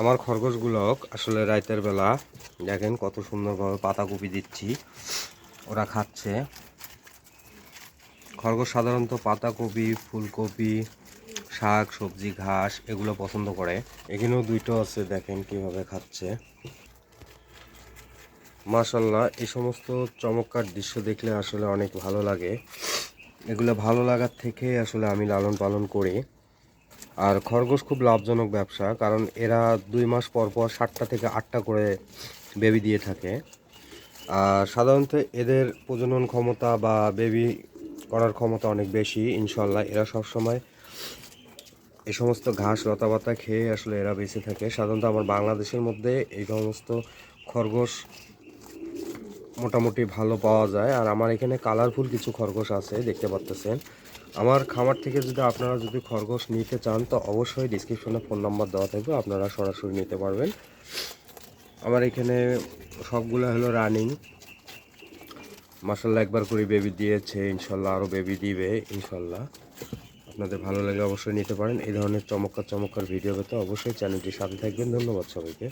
আমার খরগোশগুলো আসলে রাতের বেলা, দেখেন কত সুন্দরভাবে পাতাকপি দিচ্ছি। ওরা খাচ্ছে। খরগোশ সাধারণত পাতাকপি, ফুলকপি, শাক, সবজি, ঘাস এগুলো পছন্দ করে। এখানেও দুইটো আছে, দেখেন কীভাবে খাচ্ছে। মাশাল্লাহ এই সমস্ত চমৎকার দৃশ্য দেখলে আসলে অনেক ভালো লাগে। এগুলো ভালো লাগার থেকে আসলে আমি লালন পালন করি। আর খরগোশ খুব লাভজনক ব্যবসা, কারণ এরা দুই মাস পর পর সাতটা থেকে আটটা করে বেবি দিয়ে থাকে। আর সাধারণত এদের প্রজনন ক্ষমতা বা বেবি করার ক্ষমতা অনেক বেশি ইনশাল্লাহ এরা সবসময় এই সমস্ত ঘাস, লতাপাতা খেয়ে আসলে এরা বেঁচে থাকে। সাধারণত আমার বাংলাদেশের মধ্যে এই সমস্ত খরগোশ মোটামুটি ভালো পাওয়া যায়। আর আমার এখানে কালারফুল কিছু খরগোশ আছে, দেখতে পাচ্তেছেন। আমার খামার থেকে যদি আপনারা যদি খরগোশ নিতে চান, তো অবশ্যই ডিসক্রিপশনে ফোন নাম্বার দেওয়া থাকবে, আপনারা সরাসরি নিতে পারবেন। আমার এখানে সবগুলো হলো রানিং মাসাল্লাহ একবার করে বেবি দিয়েছে ইনশাল্লাহ আরও বেবি দিবে ইনশাল্লাহ আপনাদের ভালো লাগে অবশ্যই নিতে পারেন। এই ধরনের চমৎকার চমৎকার ভিডিও পেতে অবশ্যই চ্যানেলটির সাথে থাকবেন। ধন্যবাদ সবাইকে।